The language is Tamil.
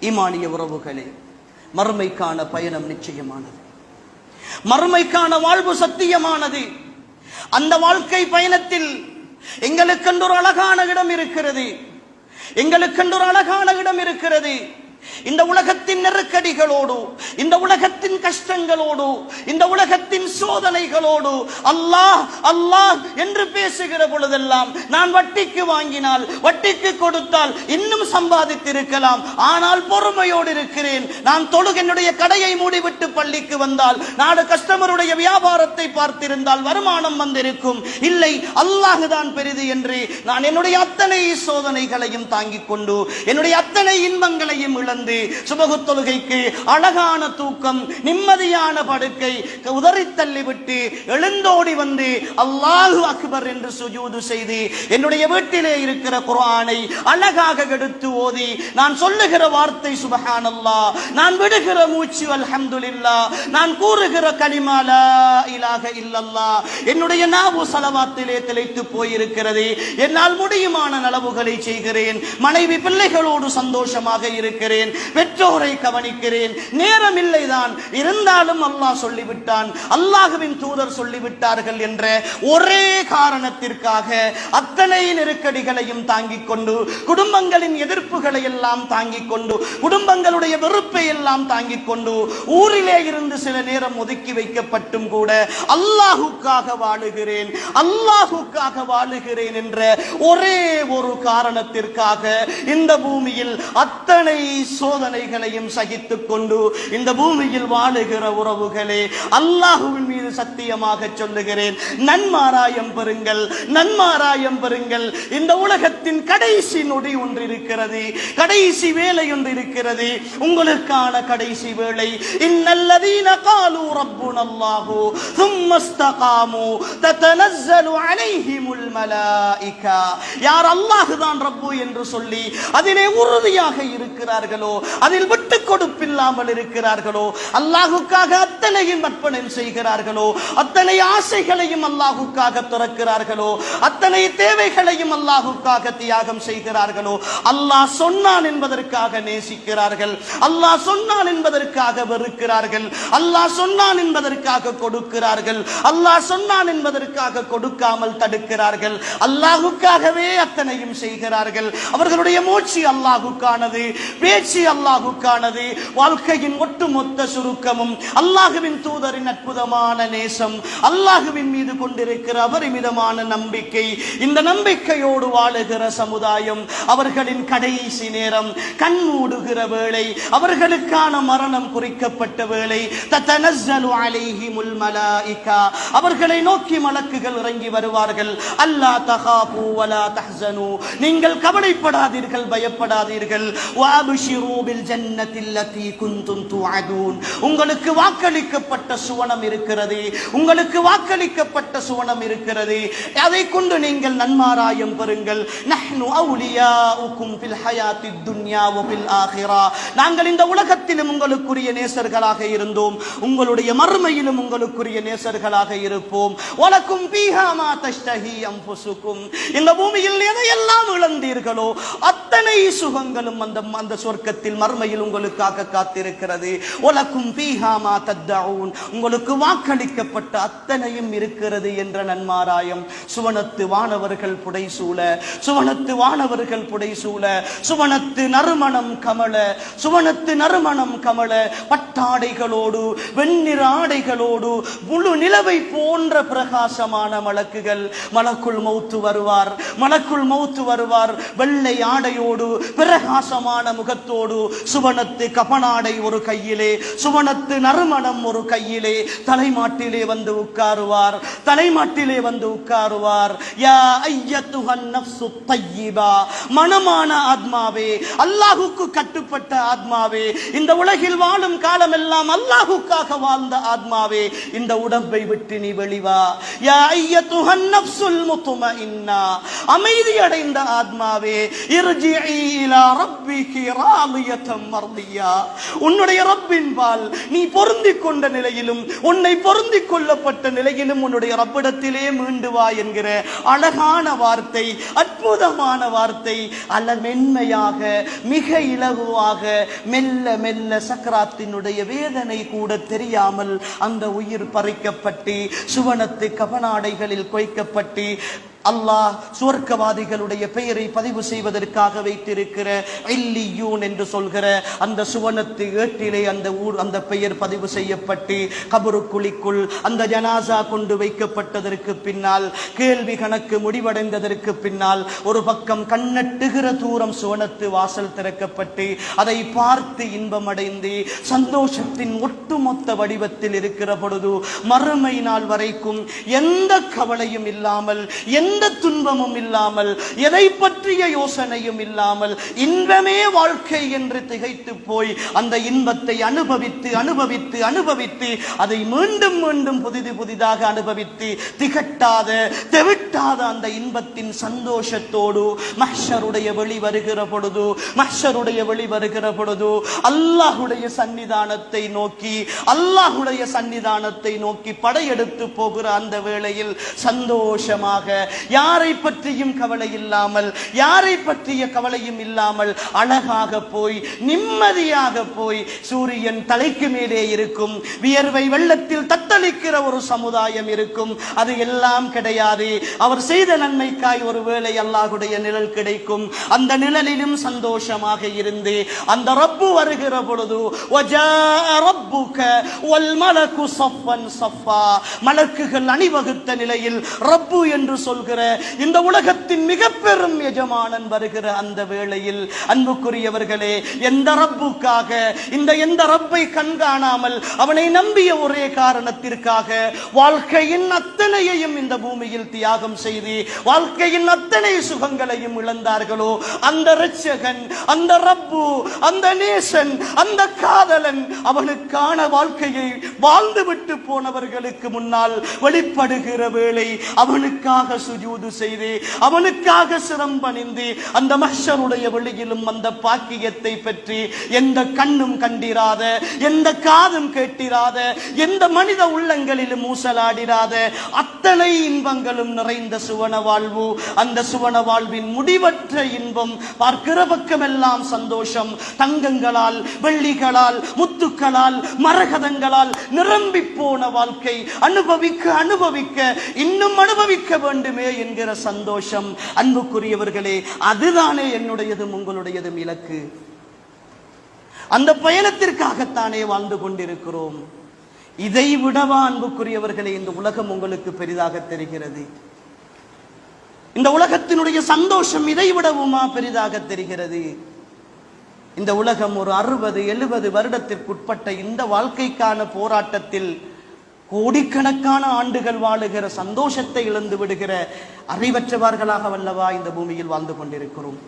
ஈமானிய உறவுகளே மறுமைக்கான பயணம் நிச்சயமானது. மறுமைக்கான வாழ்வு சத்தியமானது. அந்த வாழ்க்கை பயணத்தில் எங்களுக்கென்று ஒரு அழகான இடம் இருக்கிறது. எங்களுக்கென்று ஒரு அழகான இடம் இருக்கிறது. இந்த உலகத்தின் நெருக்கடிகளோடு இந்த உலகத்தின் கஷ்டங்களோடு இந்த உலகத்தின் சோதனைகளோடு அல்லாஹ் அல்லாஹ் என்று பேசுகிற பொழுதெல்லாம் நான் வட்டிக்கு வாங்கினால் வட்டிக்கு கொடுத்தால் இன்னும் சம்பாதித்திருக்கலாம். ஆனால் பொறுமையோடு இருக்கிறேன். நான் தொழுக என்னுடைய கடையை மூடிவிட்டு பள்ளிக்கு வந்தால் நாடு கஸ்டமருடைய வியாபாரத்தை பார்த்திருந்தால் வருமானம் வந்திருக்கும். இல்லை அல்லாஹ் தான் பெரிது என்று நான் என்னுடைய அத்தனை சோதனைகளையும் தாங்கிக் கொண்டு என்னுடைய அத்தனை இன்பங்களையும் இழந்து சுபகு தொழுகைக்கு அழகான தூக்கம் நிம்மதியான படுக்கை உதறி தள்ளிவிட்டு எழுந்தோடி வந்து அல்லாஹு அக்பர் என்று சுஜூது செய்து என்னுடைய வீட்டிலே இருக்கிற குரானை அழகாக எடுத்து ஓதி நான் சொல்லுகிற வார்த்தை சுபஹானல்லா நான் விடுகிற மூச்சு அல்ஹம்துலில்லா நான் கூறுகிற கனிமால இலாக இல்லல்லா என்னுடைய நாவு சலவாத்திலே திளைத்து போயிருக்கிறது என்னால் முடியுமான நலவுகளை செய்கிறேன் மனைவி பிள்ளைகளோடு சந்தோஷமாக இருக்கிறேன் வெற்றி பெற்றோரை கவனிக்கிறேன். நேரம் இல்லைதான் இருந்தாலும் அல்லாஹ் சொல்லிவிட்டான். அல்லாஹுவின் தூதர் சொல்லிவிட்டார்கள் என்ற ஒரே காரணத்திற்காக அத்தனை நெருக்கடிகளையும் தாங்கிக் கொண்டு குடும்பங்களின் எதிர்ப்புகளை எல்லாம் தாங்கிக் கொண்டு குடும்பங்களுடைய வெறுப்பை எல்லாம் தாங்கிக் கொண்டு ஊரிலே இருந்து சில நேரம் ஒதுக்கி வைக்கப்பட்டும் கூட அல்லாஹுக்காக வாழுகிறேன். அல்லாஹுக்காக வாழுகிறேன் என்ற ஒரே ஒரு காரணத்திற்காக இந்த பூமியில் அத்தனை சோதனை சோதனைகளையும் சகித்துக் கொண்டு இந்த பூமியில் வாழுகிற உறவுகளே அல்லாஹுவின் மீது சத்தியமாக சொல்லுகிறேன் நன்மாராயம் பெறுங்கள் நன்மாராயம் பெறுங்கள் இந்த உலகத்தின் கடைசி நொடி ஒன்று இருக்கிறது கடைசி வேலை ஒன்று இருக்கிறது உங்களுக்கான கடைசி வேளை இன்னல்லதீன காலு ரப்புன அல்லாஹு ثم استقاموا تتنزل عليهم الملائكه யார் அல்லாஹ் தான் ரப்பு என்று சொல்லி அதிலே உறுதியாக இருக்கிறார்களோ அதில் But. விட்டு கொடுப்பில்லாமல் இருக்கிறார்களோ? அல்லாஹுக்காக அத்தனையும் அர்ப்பணம் செய்கிறார்களோ? அத்தனை ஆசைகளையும் அல்லாஹுக்காக துறக்கிறார்களோ? அத்தனை தேவைகளையும் அல்லாஹுக்காக தியாகம் செய்கிறார்களோ? அல்லாஹ் சொன்னான் என்பதற்காக நேசிக்கிறார்கள். அல்லாஹ் சொன்னான் என்பதற்காக வெறுக்கிறார்கள். அல்லாஹ் சொன்னான் என்பதற்காக கொடுக்கிறார்கள். அல்லாஹ் சொன்னான் என்பதற்காக கொடுக்காமல் தடுக்கிறார்கள். அல்லாஹுக்காகவே அத்தனையும் செய்கிறார்கள். அவர்களுடைய மூச்சு அல்லாஹுக்கானது பேச்சு அல்லாஹுக்கான அல்லாஹுக்கானது வாழ்க்கையின் ஒட்டுமொத்த சுருக்கமும் அல்லாஹுவின் தூதரின் அற்புதமான நேசம் அல்லாஹுவின் மீது கொண்டிருக்கிற அபரிமிதமான நம்பிக்கை இந்த நம்பிக்கையோடு வாழுகிற சமுதாயம் அவர்களின் கடைசி நேரம் கண் மூடுகிற வேளை அவர்களுக்கான மரணம் குறிக்கப்பட்ட வேளை தத்தனஸ்ஸலு அலைஹிமுல் மலாயிகா அவர்களை நோக்கி மலக்குகள் இறங்கி வருவார்கள். அல்லா தகாபு வலா தஹ்சனு நீங்கள் கவலைப்படாதீர்கள் பயப்படாதீர்கள். வஅப்ஷிரு பில் ஜன்னத்தில் லதி குந்தும் துஅதூன் உங்களுக்கு வாக்களிக்கப்பட்ட சுவனம் இருக்கிறது. உங்களுக்கு வாக்களிக்கப்பட்ட சுவனம் இருக்கிறது. அதை கொண்டு நீங்கள் நன்மாராயம் பெறுங்கள். நஹ்னு அவுலியாஉக்கும் ஃபில் ஹயாத்தித் துன்யா வ ஃபில் நாங்கள் இந்த உலகத்திலும் உங்களுக்குரிய நேசர்களாக இருந்தோம். உங்களுடைய மறுமையிலும் உங்களுக்குரிய நேசர்களாக இருப்போம். வலக்கும் பீஹா தஷ்டஹி அம்புசுக்கும். இந்த பூமியில் எதையெல்லாம் இழந்தீர்களோ அத்தனை சுகங்களும் அந்த அந்த சொர்க்கத்தில் மர்மையில் உங்களுக்காக காத்திருக்கிறது. உலக்கும் பீஹா மா உங்களுக்கு வாக்களிக்கப்பட்ட அத்தனையும் இருக்கிறது என்ற நன்மாராயம். சுவனத்து வானவர்கள் புடைசூழ சுவனத்து வானவர்கள் புடைசூழ சுவனத்து நறுமணம் கமல சுவனத்து நறுமணம் கமல பட்டாடைகளோடு வெண்ணிற ஆடைகளோடு முழு நிலவை போன்ற பிரகாசமான மலக்குகள். மலக்குள் மௌத்து வருவார் மலக்குள் மௌத்து வருவார். வெள்ளை ஆடை ஆடையோடு பிரகாசமான முகத்தோடு சுவனத்து கபனாடை ஒரு கையிலே சுவனத்து நறுமணம் ஒரு கையிலே தலைமாட்டிலே வந்து உட்காருவார். தலைமாட்டிலே வந்து உட்காருவார். யா ஐயத்துஹன் நஃப்சு தய்யிபா மனமான ஆத்மாவே அல்லாஹுக்கு கட்டுப்பட்ட ஆத்மாவே இந்த உலகில் வாழும் காலம் எல்லாம் அல்லாஹுக்காக வாழ்ந்த ஆத்மாவே இந்த உடம்பை விட்டு நீ வெளிவா. யா ஐயத்துஹன் நஃப்சுல் முத்துமஇன்னா அமைதி அடைந்த ஆத்மாவே இருஜி இர்ஜிஇ இலா ரப்பிகி மர்தியா உன்னுடைய ரப்பின் பால் நீ பொருந்தி கொண்ட நிலையிலும் உன்னை பொருந்தி கொள்ளப்பட்ட நிலையிலும் உன்னுடைய ரப்பிடத்திலே மீண்டு வா என்கிற அழகான வார்த்தை அற்புதமான வார்த்தை அல்ல மென்மையாக மிக இலகுவாக மெல்ல மெல்ல சக்கராத்தினுடைய வேதனை கூட தெரியாமல் அந்த உயிர் பறிக்கப்பட்டு சுவனத்து கபனாடைகளில் கொய்க்கப்பட்டு அல்லாஹ் சுவர்க்கவாதிகளுடைய பெயரை பதிவு செய்வதற்காக வைத்திருக்கிற இல்லியூன் என்று சொல்கிற அந்த சுவனத்து ஏட்டிலே அந்த ஊர் அந்த பெயர் பதிவு செய்யப்பட்டு கபருக்குழிக்குள் அந்த ஜனாசா கொண்டு வைக்கப்பட்டதற்கு பின்னால் கேள்வி கணக்கு முடிவடைந்ததற்கு பின்னால் ஒரு பக்கம் கண்ணட்டுகிற தூரம் சுவனத்து வாசல் திறக்கப்பட்டு அதை பார்த்து இன்பமடைந்து சந்தோஷத்தின் ஒட்டுமொத்த வடிவத்தில் இருக்கிற பொழுது மறுமை நாள் வரைக்கும் எந்த கவலையும் இல்லாமல் எந்த துன்பமும் இல்லாமல் எதை பற்றிய யோசனையும் இல்லாமல் இன்பமே வாழ்க்கை என்று திகைத்து போய் அந்த இன்பத்தை அனுபவித்து அனுபவித்து அனுபவித்து அதை மீண்டும் மீண்டும் புதிது புதிதாக அனுபவித்து திகட்டாத தெவிட்டாத அந்த இன்பத்தின் சந்தோஷத்தோடு மஹ்ஷருடைய வெளி வருகிற பொழுது மஹ்ஷருடைய வெளி வருகிற பொழுது அல்லாஹுடைய சன்னிதானத்தை நோக்கி அல்லாஹுடைய சன்னிதானத்தை நோக்கி படையெடுத்து போகிற அந்த வேளையில் சந்தோஷமாக யாரை பற்றியும் கவலை இல்லாமல் யாரை பற்றிய கவலையும் இல்லாமல் அழகாக போய் நிம்மதியாக போய் சூரியன் தலைக்கு மேலே இருக்கும் வியர்வை வெள்ளத்தில் தத்தளிக்கிற ஒரு சமுதாயம் இருக்கும். அது எல்லாம் கிடையாது. அவர் செய்த நன்மைக்காய் ஒரு வேளை அல்லாஹுடைய நிழல் கிடைக்கும். அந்த நிழலிலும் சந்தோஷமாக இருந்து அந்த ரப்பு வருகிற பொழுது மலக்குகள் அணிவகுத்த நிலையில் ரப்பு என்று சொல்கிற இந்த உலகத்தின் மிக பெரும் எஜமானன் வருகிற அந்த வேளையில் அன்புக்குரியவர்களே எந்த ரப்புக்காக இந்த எந்த ரப்பை கண்காணாமல் அவனை நம்பிய ஒரே காரணத்திற்காக வாழ்க்கையின் அத்தனையையும் இந்த பூமியில் தியாகம் செய்து வாழ்க்கையின் அத்தனை சுகங்களையும் இழந்தார்களோ அந்த ரட்சகன் அந்த ரப்பு அந்த நேசன் அந்த காதலன் அவனுக்கான வாழ்க்கையை வாழ்ந்துவிட்டு போனவர்களுக்கு முன்னால் வெளிப்படுகிற வேளை அவனுக்காக சுஜூது செய்து அவனுக்காக சிரம் பணிந்து அந்த மஷருடைய வெளியிலும் அந்த பாக்கியத்தை பற்றி எந்த கண்ணும் கண்டிராத எந்த காதும் கேட்டிராத எந்த மனித உள்ளங்களிலும் ஊசலாடிராத அத்தனை இன்பங்களும் நிறைந்த சுவன வாழ்வு அந்த சுவன வாழ்வின் முடிவற்ற இன்பம் பார்க்கிற பக்கமெல்லாம் சந்தோஷம் தங்கங்களால் வெள்ளிகளால் முத்துக்களால் மரகதங்களால் நிரம்பி போன வாழ்க்கை அனுபவிக்க அனுபவிக்க இன்னும் அனுபவிக்க வேண்டுமே என்கிற சந்தோஷம். அன்புக்குரியவர்களே அதுதானே என்னுடையதும் உங்களுடையதும் இலக்கு. அந்த பயணத்திற்காகத்தானே வாழ்ந்து கொண்டிருக்கிறோம். இதை விடவா அன்புக்குரியவர்களே இந்த உலகம் உங்களுக்கு பெரிதாக தெரிகிறது. இந்த உலகத்தினுடைய சந்தோஷம் இதை விடவுமா பெரிதாக தெரிகிறது. இந்த உலகம் ஒரு அறுபது எழுபது வருடத்திற்குட்பட்ட இந்த வாழ்க்கைக்கான போராட்டத்தில் கோடிக்கணக்கான ஆண்டுகள் வாழுகிற சந்தோஷத்தை இழந்து விடுகிற அறிவற்றவர்களாக வல்லவா இந்த பூமியில் வாழ்ந்து கொண்டிருக்கிறோம்.